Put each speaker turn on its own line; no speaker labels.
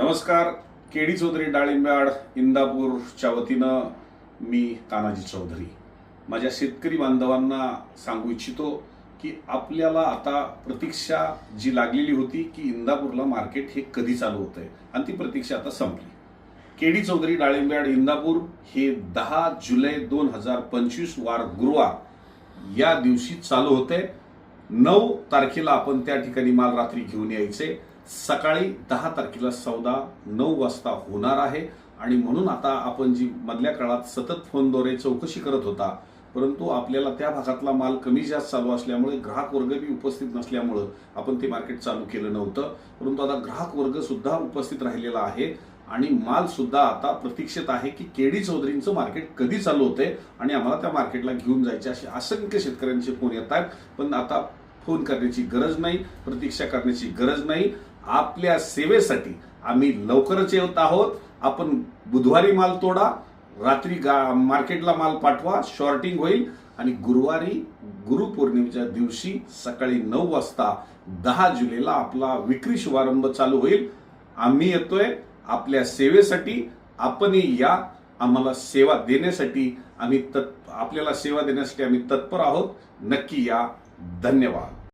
नमस्कार केडी चौधरी डाळिंब्याड इंदापूरच्या वतीनं मी तानाजी चौधरी. माझ्या शेतकरी बांधवांना सांगू इच्छितो की आपल्याला आता प्रतीक्षा जी लागलेली होती की इंदापूरला मार्केट हे कधी चालू होतंय आणि ती प्रतीक्षा आता संपली. केडी चौधरी डाळिंब्याड इंदापूर हे दहा जुलै दोन हजार पंचवीस वार गुरुवार या दिवशी चालू होते नऊ तारखेला आपण त्या ठिकाणी माल रात्री घेऊन यायचे. सकाळी दहा तारखेला सौदा नऊ वाजता होणार आहे. आणि म्हणून आता आपण जी मधल्या काळात सतत फोनद्वारे चौकशी करत होता परंतु आपल्याला त्या भागातला माल कमी जास्त चालू असल्यामुळे ग्राहक वर्ग बी उपस्थित नसल्यामुळं आपण ते मार्केट चालू केलं नव्हतं. परंतु आता ग्राहक वर्ग सुद्धा उपस्थित राहिलेला आहे आणि माल सुद्धा आता प्रतीक्षित आहे की केडी चौधरींचं मार्केट कधी चालू होते आणि आम्हाला त्या मार्केटला घेऊन जायचे असे असंख्य शेतकऱ्यांचे फोन येत आहेत पण आता फोन करण्याची गरज नाही प्रतीक्षा करण्याची गरज नाही. आपल्या सेवेसाठी आम्ही लवकरच येत आहोत. आपण बुधवारी माल तोडा रात्री गा मार्केटला माल पाठवा शॉर्टिंग होईल आणि गुरुवारी गुरुपौर्णिमेच्या दिवशी सकाळी नऊ वाजता दहा जुलैला आपला विक्री शुभारंभ चालू होईल. आम्ही येतोय आपल्या सेवेसाठी. आपणही या आम्हाला सेवा देण्यासाठी आम्ही तत् आपल्याला सेवा देण्यासाठी आम्ही तत्पर आहोत. नक्की या. धन्यवाद.